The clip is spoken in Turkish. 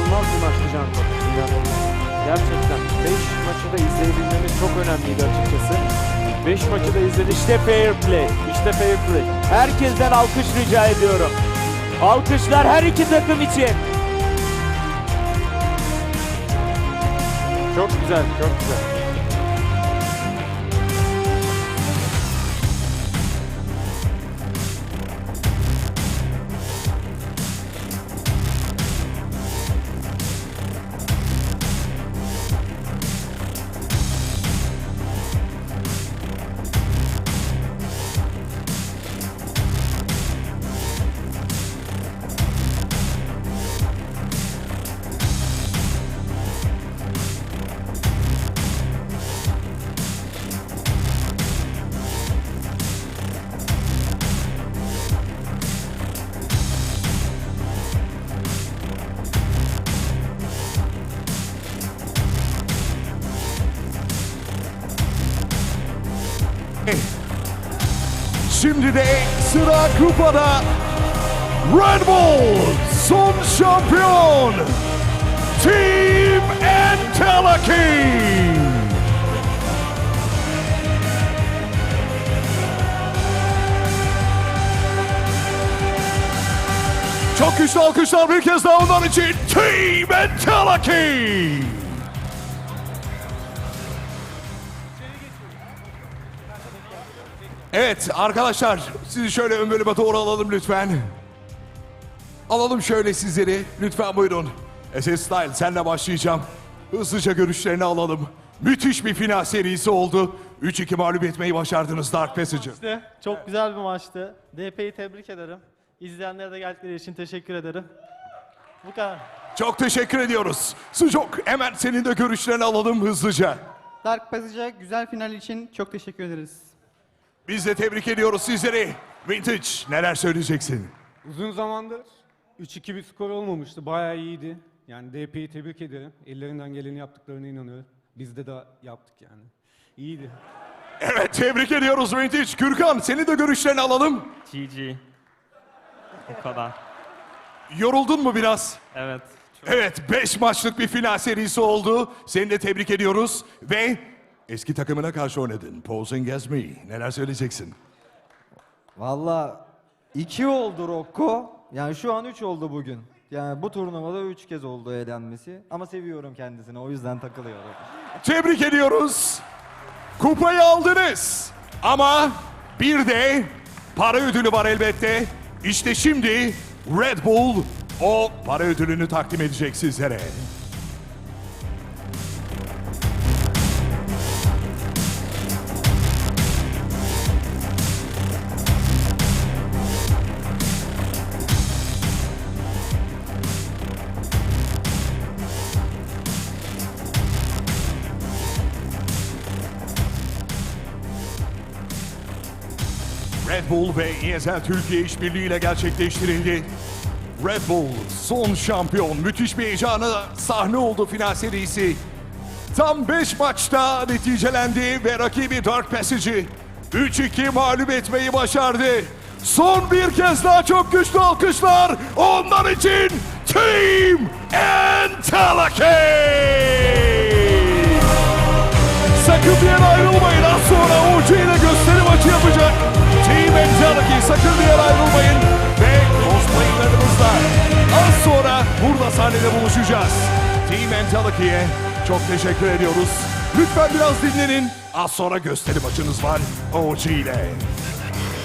İnanılmaz bir maçtı Canko. İnanılmaz. Gerçekten 5 maçı da izleyebilmemiz çok önemliydi açıkçası. 5 maçı da izledik. İşte fair play. İşte fair play. Herkesten alkış rica ediyorum. Alkışlar her iki takım için. Çok güzel, çok güzel. Şimdi de sıra kupada Red Bull son şampiyon Team Entelaki. Çok güçlü alkışlar bir kez daha onlar için Team Entelaki. Evet arkadaşlar sizi şöyle ön bölüme doğru alalım lütfen. Alalım şöyle sizleri. Lütfen buyurun. SS Style senle başlayacağım. Hızlıca görüşlerini alalım. Müthiş bir final serisi oldu. 3-2 mağlup etmeyi başardınız Dark Passage'ı. İşte çok güzel bir maçtı. DP'yi tebrik ederim. İzleyenlere de geldikleri için teşekkür ederim. Bu kadar. Çok teşekkür ediyoruz. Sucuk hemen senin de görüşlerini alalım hızlıca. Dark Passage'a güzel final için çok teşekkür ederiz. Biz de tebrik ediyoruz sizleri. Vintage neler söyleyeceksin? Uzun zamandır 3-2 bir skor olmamıştı. Bayağı iyiydi. Yani DP'yi tebrik ederim. Ellerinden geleni yaptıklarına inanıyorum. Biz de da yaptık yani. İyiydi. Evet tebrik ediyoruz Vintage. Gürkan senin de görüşlerini alalım. GG. O kadar. Yoruldun mu biraz? Evet. Evet 5 maçlık bir final serisi oldu. Seni de tebrik ediyoruz. Ve eski takımına karşı oynadın. Posing as me. Neler söyleyeceksin? Valla iki oldu Rocco. Yani şu an üç oldu bugün. Yani bu turnuvada üç kez oldu eğlenmesi. Ama seviyorum kendisini o yüzden takılıyorum. Tebrik ediyoruz. Kupayı aldınız. Ama bir de para ödülü var elbette. İşte şimdi Red Bull o para ödülünü takdim edecek sizlere. Red Bull ve ESL Türkiye işbirliğiyle gerçekleştirildi. Red Bull son şampiyon. Müthiş bir heyecana sahne oldu final serisi. Tam 5 maçta neticelendi ve rakibi Dark Passage'i 3-2 mağlup etmeyi başardı. Son bir kez daha çok güçlü alkışlar onlar için Team Entelaki! Sakın bir yere ayrılmayın. Az sonra OC ile gösteri maçı yapacak. Sakın bir yere ayrılmayın. Ve cosplaylarımızla az sonra burada sahnede buluşacağız. Team Engelaki'ye çok teşekkür ediyoruz. Lütfen biraz dinlenin. Az sonra gösteri maçınız var OG ile.